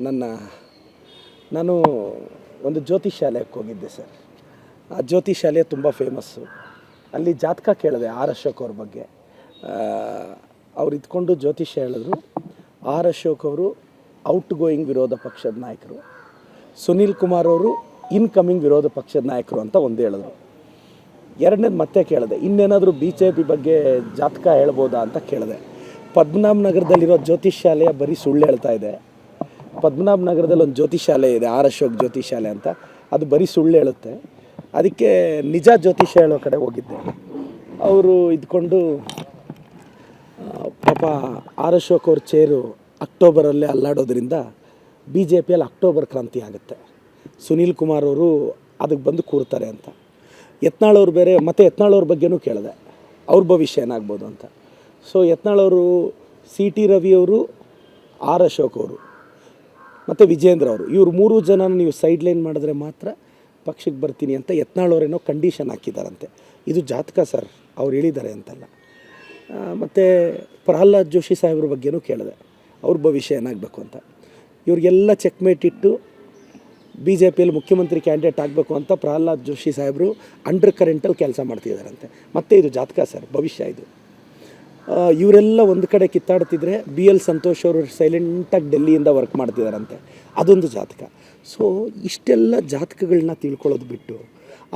ನನ್ನ, ನಾನು ಒಂದು ಜ್ಯೋತಿಷಾಲಯಕ್ಕೆ ಹೋಗಿದ್ದೆ ಸರ್. ಆ ಜ್ಯೋತಿಷಾಲಯ ತುಂಬ ಫೇಮಸ್ಸು ಅಲ್ಲಿ ಜಾತಕ ಕೇಳಿದೆ ಆರ್ ಅಶೋಕ್ ಅವ್ರ ಬಗ್ಗೆ. ಅವ್ರು ಇದ್ಕೊಂಡು ಜ್ಯೋತಿಷ್ಯ ಹೇಳಿದ್ರು. ಆರ್ ಅಶೋಕ್ ಅವರು ಔಟ್ ಗೋಯಿಂಗ್ ವಿರೋಧ ಪಕ್ಷದ ನಾಯಕರು. ಸುನೀಲ್ ಕುಮಾರ್ ಅವರು ಇನ್ಕಮಿಂಗ್ ವಿರೋಧ ಪಕ್ಷದ ನಾಯಕರು ಅಂತ ಒಂದು ಹೇಳಿದ್ರು. ಎರಡನೇದು ಮತ್ತೆ ಕೇಳಿದೆ. ಇನ್ನೇನಾದರೂ ಬಿ ಜೆ ಪಿ ಬಗ್ಗೆ ಜಾತಕ ಹೇಳ್ಬೋದಾ ಅಂತ ಕೇಳಿದೆ. ಪದ್ಮನಾಭ ನಗರದಲ್ಲಿರೋ ಶಾಲೆಯ ಬರೀ ಸುಳ್ಳು ಹೇಳ್ತಾ ಇದೆ. ಪದ್ಮನಾಭ ನಗರದಲ್ಲಿ ಒಂದು ಜ್ಯೋತಿಷಾಲೆ ಇದೆ, ಆರ್ ಅಶೋಕ್ ಜ್ಯೋತಿಷಾಲೆ ಅಂತ. ಅದು ಬರೀ ಸುಳ್ಳು ಹೇಳುತ್ತೆ. ಅದಕ್ಕೆ ನಿಜ ಜ್ಯೋತಿಷ ಹೇಳೋ ಕಡೆ ಹೋಗಿದ್ದೆ. ಅವರು ಇದ್ಕೊಂಡು ಪಾಪ ಆರ್ ಅಶೋಕ್ ಅವ್ರ ಚೇರು ಅಕ್ಟೋಬರಲ್ಲೇ ಅಲ್ಲಾಡೋದ್ರಿಂದ ಬಿ ಜೆ ಪಿಯಲ್ಲಿ ಅಕ್ಟೋಬರ್ ಕ್ರಾಂತಿ ಆಗುತ್ತೆ. ಸುನೀಲ್ ಕುಮಾರ್ ಅವರು ಅದಕ್ಕೆ ಬಂದು ಕೂರ್ತಾರೆ ಅಂತ. ಯತ್ನಾಳವ್ರು ಬೇರೆ, ಮತ್ತು ಯತ್ನಾಳವ್ರ ಬಗ್ಗೆನೂ ಕೇಳಿದೆ. ಅವ್ರ ಭವಿಷ್ಯ ಏನಾಗ್ಬೋದು ಅಂತ. ಸೊ ಯತ್ನಾಳವರು ಸಿ ಟಿ ರವಿಯವರು ಆರ್ ಅಶೋಕ್ ಅವರು. ಮತ್ತು ವಿಜೇಂದ್ರ ಅವರು. ಇವರು ಮೂರು ಜನ ನೀವು ಸೈಡ್ ಲೈನ್ ಮಾಡಿದ್ರೆ ಮಾತ್ರ ಪಕ್ಷಕ್ಕೆ ಬರ್ತೀನಿ ಅಂತ ಯತ್ನಾಳವರೇನೋ ಕಂಡೀಷನ್ ಹಾಕಿದ್ದಾರಂತೆ ಇದು ಜಾತಕ ಸರ್, ಅವ್ರು ಹೇಳಿದ್ದಾರೆ ಅಂತಲ್ಲ. ಮತ್ತು ಪ್ರಹ್ಲಾದ್ ಜೋಶಿ ಸಾಹೇಬ್ರ ಬಗ್ಗೆನೂ ಕೇಳಿದೆ. ಅವ್ರ ಭವಿಷ್ಯ ಏನಾಗಬೇಕು ಅಂತ. ಇವ್ರಿಗೆಲ್ಲ ಚೆಕ್ಮೇಟ್ ಇಟ್ಟು ಬಿ ಜೆ ಪಿಯಲ್ಲಿ ಮುಖ್ಯಮಂತ್ರಿ ಕ್ಯಾಂಡಿಡೇಟ್ ಆಗಬೇಕು ಅಂತ ಪ್ರಹ್ಲಾದ್ ಜೋಶಿ ಸಾಹೇಬರು ಅಂಡರ್ ಕರೆಂಟಲ್ಲಿ ಕೆಲಸ ಮಾಡ್ತಿದ್ದಾರಂತೆ ಮತ್ತೆ ಇದು ಜಾತಕ ಸರ್, ಭವಿಷ್ಯ ಇದು. ಇವರೆಲ್ಲ ಒಂದು ಕಡೆ ಕಿತ್ತಾಡ್ತಿದ್ರೆ ಬಿ ಎಲ್ ಸಂತೋಷ್ ಅವರು ಸೈಲೆಂಟಾಗಿ ಡೆಲ್ಲಿಯಿಂದ ವರ್ಕ್ ಮಾಡ್ತಿದ್ದಾರಂತೆ ಅದೊಂದು ಜಾತಕ. ಸೊ ಇಷ್ಟೆಲ್ಲ ಜಾತಕಗಳನ್ನ ತಿಳ್ಕೊಳ್ಳೋದು ಬಿಟ್ಟು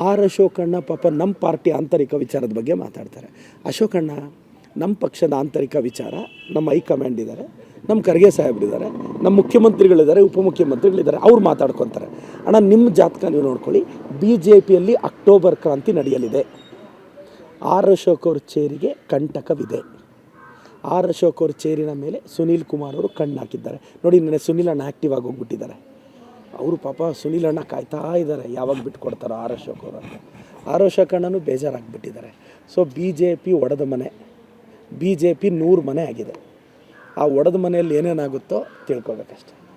ಆರ್ ಅಶೋಕಣ್ಣ ಪಾಪ ನಮ್ಮ ಪಾರ್ಟಿ ಆಂತರಿಕ ವಿಚಾರದ ಬಗ್ಗೆ ಮಾತಾಡ್ತಾರೆ. ಅಶೋಕಣ್ಣ ನಮ್ಮ ಪಕ್ಷದ ಆಂತರಿಕ ವಿಚಾರ, ನಮ್ಮ ಹೈಕಮಾಂಡ್ ಇದ್ದಾರೆ ನಮ್ಮ ಖರ್ಗೆ ಸಾಹೇಬ್ರಿದ್ದಾರೆ ನಮ್ಮ ಮುಖ್ಯಮಂತ್ರಿಗಳಿದ್ದಾರೆ ಉಪಮುಖ್ಯಮಂತ್ರಿಗಳಿದ್ದಾರೆ ಅವ್ರು ಮಾತಾಡ್ಕೊತಾರೆ. ಅಣ್ಣ ನಿಮ್ಮ ಜಾತಕ ನೀವು ನೋಡ್ಕೊಳ್ಳಿ. ಬಿ ಜೆ ಪಿಯಲ್ಲಿ ಅಕ್ಟೋಬರ್ ಕ್ರಾಂತಿ ನಡೆಯಲಿದೆ. ಆರ್ ಅಶೋಕ್ ಅವ್ರ ಚೇರಿಗೆ ಕಂಟಕವಿದೆ. ಆರ್ ಅಶೋಕ್ ಅವ್ರ ಚೇರಿನ ಮೇಲೆ ಸುನೀಲ್ ಕುಮಾರ್ ಅವರು ಕಣ್ಣು ಹಾಕಿದ್ದಾರೆ. ನೋಡಿ ನೆನೆ ಸುನೀಲ್ ಅಣ್ಣ ಆ್ಯಕ್ಟಿವ್ ಆಗಿ ಹೋಗ್ಬಿಟ್ಟಿದ್ದಾರೆ. ಅವರು ಪಾಪ ಸುನೀಲ್ ಅಣ್ಣ ಕಾಯ್ತಾ ಇದ್ದಾರೆ. ಯಾವಾಗ ಬಿಟ್ಕೊಡ್ತಾರೋ ಆರ್ ಅಶೋಕ್ ಅವರು ಅಂತ. ಆರ್ ಅಶೋಕ್ ಅಣ್ಣನೂ ಬೇಜಾರಾಗಿಬಿಟ್ಟಿದ್ದಾರೆ. ಸೊ ಬಿ ಜೆ ಪಿ ಒಡೆದ ಮನೆ. ಬಿ ಜೆ ಪಿ ನೂರು ಮನೆ ಆಗಿದೆ. ಆ ಒಡೆದ ಮನೆಯಲ್ಲಿ ಏನೇನಾಗುತ್ತೋ ತಿಳ್ಕೊಬೇಕಷ್ಟೆ